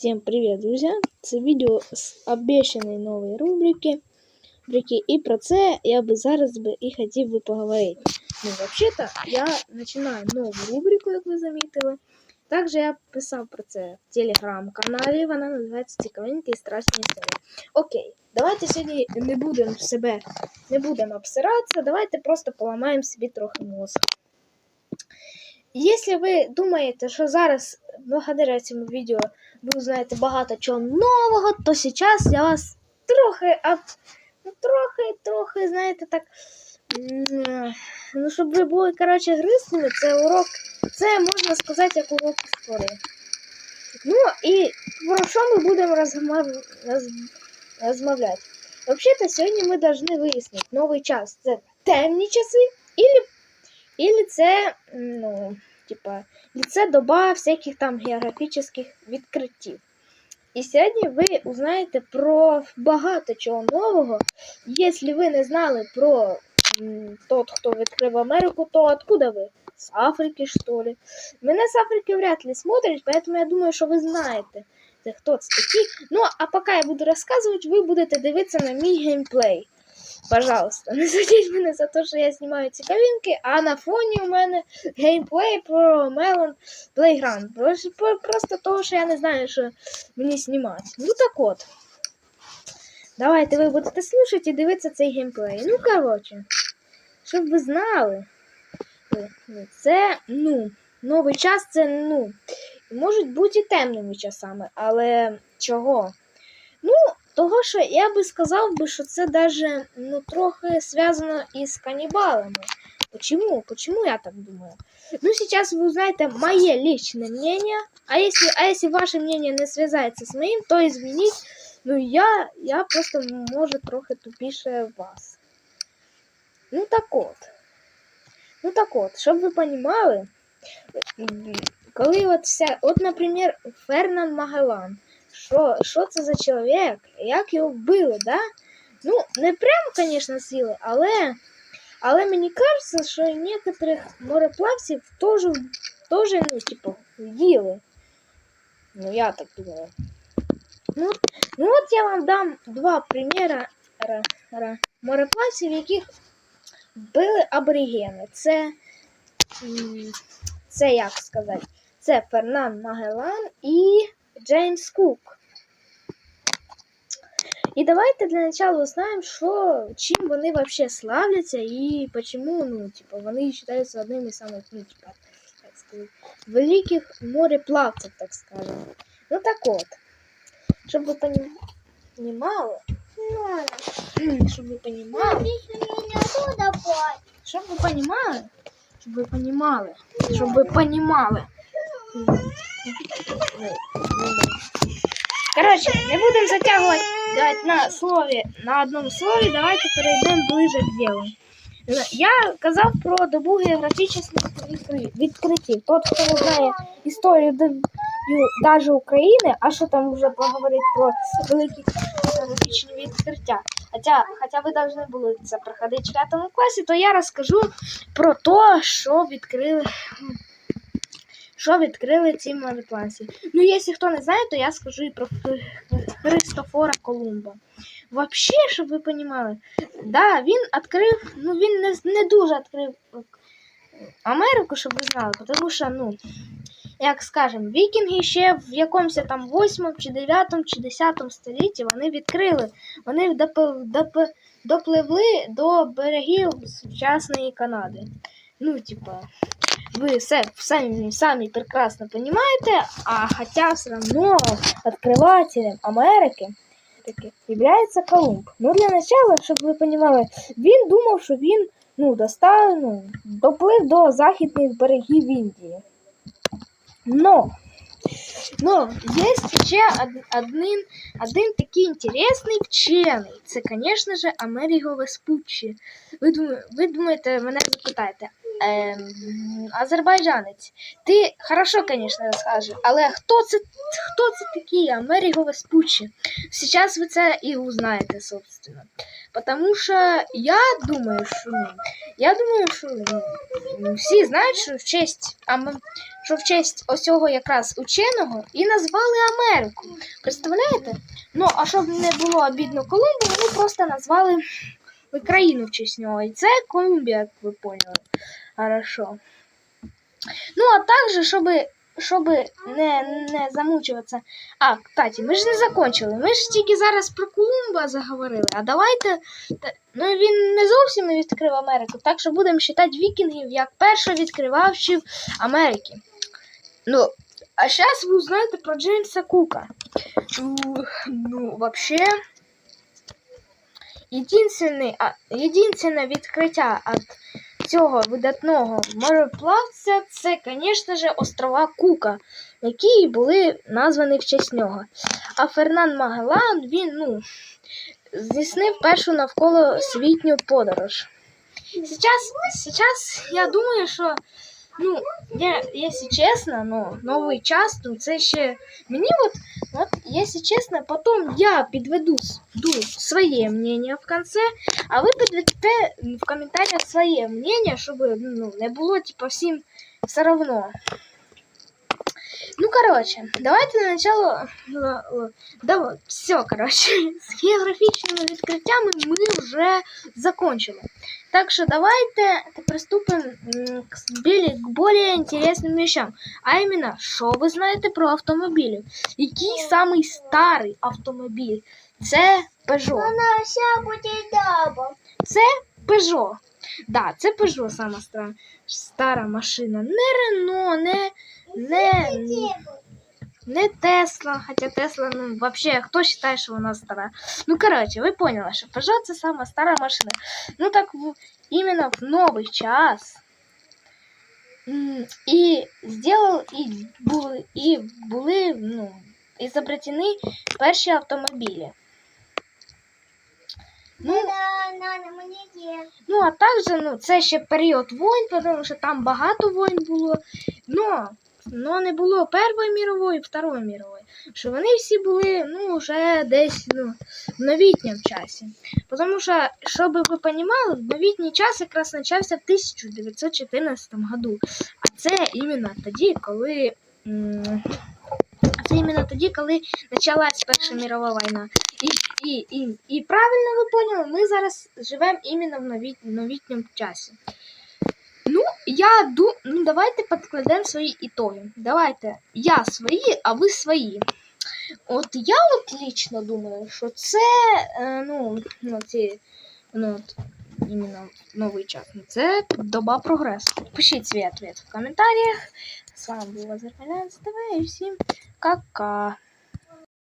Всем привет, друзья! Це відео з обіцяної нової рубрики. І про це я би зараз би і хотів би поговорити. Ну, взагалі-то, я починаю нову рубрику, як ви замітили. Також я писав про це в телеграм-каналі, вона називається Цікавинки і страшні історії. Окей, давайте сьогодні не будемо себе, не будемо обсиратися, давайте просто поламаємо собі трохи мозок. Якщо ви думаєте, що зараз, благодаря цьому відео, ви узнаєте багато чого нового, то зараз я вас трохи, а, ну, трохи, трохи, знаєте, так. Ну, щоб ви були, коротше, гризними, це урок, це можна сказати, як урок історії. Ну, і про що ми будемо розмов... роз... розмовляти? Взагалі-то сьогодні ми повинні вияснити новий час. Це темні часи, ілі, ілі це, ну, типа, і це доба всяких там географічних відкриттів. І сьогодні ви узнаєте про багато чого нового. Якщо ви не знали про тот, хто відкрив Америку, то откуда ви? З Африки, що ли? Мене з Африки вряд ли смотрять, поэтому я думаю, що ви знаєте, хто це такий. Ну, а поки я буду розказувати, ви будете дивитися на мій геймплей. Пожалуйста, не судіть мене за те, що я знімаю цікавинки, а на фоні у мене геймплей про Melon Playground. Просто, того, що я не знаю, що мені знімати. Ну так от. Давайте ви будете слухати і дивитися цей геймплей. Ну, коротше, щоб ви знали, це, ну, новий час це, ну, можуть бути і темними часами, але чого? Ну, того, що я би сказав би, що це даже ну, трохи зв'язано із канібалами. Почему? Почему я так думаю? Ну, сейчас вы узнаете мое личное мнение, а если, а если ваше мнение не связается с моим, то изменить, ну, я, я просто, может, трохи тупіше вас. Ну, так от. Ну, так от, щоб ви понимали, коли от вся, от, наприклад, Фернан Магеллан, що, що це за чоловік, як його вбили, да? Ну, не прямо, звісно, сіли, але але мені кажеться, що некоторих мореплавців теж, теж ну, типу, вбили. Ну, я так думаю. Ну, ну от я вам дам два приміри мореплавців, яких вбили аборігени. Це, це як сказати, це Фернан Магеллан і Джеймс Кук. І давайте для начала узнаем, що, чим вони вообще славляться і почему, ну, типа, вони вважаються одним із самих, ну, типа, так сказати, великих мореплавців, так скажем. Ну так от, щоб ви понимали, ну, щоб ви понимали, щоб ви понимали, щоб ви понимали, щоб ви понимали. Короче, не будемо затягувати на слові, на одному слові, давайте перейдемо ближе к делу. Я казав про добу географічних відкриттів. Тот, хто не знає історію навіть України, а що там вже поговорити про великі географічні відкриття. Хоча, хоча ви повинні були це проходити в 5 класі, то я розкажу про те, що відкрили що відкрили ці мореплавці. Ну, якщо хто не знає, то я скажу і про Христофора Колумба. Взагалі, щоб ви розуміли, да, він відкрив, ну він не не дуже відкрив Америку, щоб ви знали, тому що, ну, як скажемо, вікінги ще в якомусь там 8 чи 9 чи 10 столітті вони відкрили, вони допливли до берегів сучасної Канади. Ну, типа, вы сами, сами прекрасно понимаете, а хотя все равно открывателем Америки является Колумб. Ну, для начала, щоб ви понимали, він думав, що він ну, достав, ну, доплив до західних берегів Індії. Но, но есть ще один, один такий інтересний вчений. Це, звісно ж, Америго Веспуччі. Ви думаєте, мене запитаєте, ем, азербайджанець. Ти хорошо, звісно, розкажеш, але хто це хто це такий Америго Веспуччі? Зараз ви це і узнаєте, собственно. Потому що я думаю, що я думаю, що ну, всі знають, що в честь ам- що в честь ось цього якраз ученого і назвали Америку. Представляєте? Ну, а щоб не було обідно Колумбу, вони просто назвали країну в честь нього. І це Колумбія, як ви поняли. Хорошо. Ну, а також, щоб, щоб не, не замучуватися. А, кстати, ми ж не закончили. Ми ж тільки зараз про Колумба заговорили. А давайте. Ну, він не зовсім не відкрив Америку, так що будемо вважати вікінгів як першовідкривавчів Америки. Ну, а зараз ви узнаєте про Джеймса Кука. Ну, вообще, єдине відкриття від цього видатного мореплавця це, звісно ж, острова Кука, які були названі в честь нього. А Фернан Магеллан, він, ну, здійснив першу навколосвітню подорож. Сейчас, сейчас я думаю, що ну, я, якщо чесно, ну, новий час, то це ще мені от, от, якщо чесно, потім я підведу с- ду, своє мнение в конце, а ви підведете в коментарях своє мнение, щоб ну, не було типа всім все равно. Ну, короче, давайте на начало. Да, все, короче, з географічними відкриттями ми вже закончили. Так що давайте приступимо к более интересным вещам. А іменно, що ви знаєте про автомобілі? Який самий старий автомобіль? Це Peugeot. Добре. Це Peugeot. Да, це Peugeot сама стара, стара машина. Не Рено, не, не, не Тесла, хотя Тесла, ну, вообще, хто вважає, що вона стара? Ну, короче, ви поняли, що Peugeot це сама стара машина. Ну, так в, іменно в новий час. І сделал, і були, і були, ну, изобретені перші автомобілі. Ну. Ну, а також, ну, це ще період війн, тому що там багато війн було. Но, но не було Першої мірової, Второї мірової. Що вони всі були, ну, вже десь ну, в новітньому часі. Тому що, щоб ви розуміли, в новітній час якраз почався в 1914 году. А це коли. а Це іменно тоді, коли почалась Перша мірова війна. І, і, і, і правильно ви поняли, ми зараз живемо іменно в новітньому часі. Я ду... ну, давайте підкладемо свої ітоги. Давайте я свої, а ви свої. От я от лично думаю, що це е, ну, ну, ці, ну, от, іменно новий час. Це доба прогресу. Пишіть свій ответ в коментарях. З вами була Зеркалян ТВ і всім кака.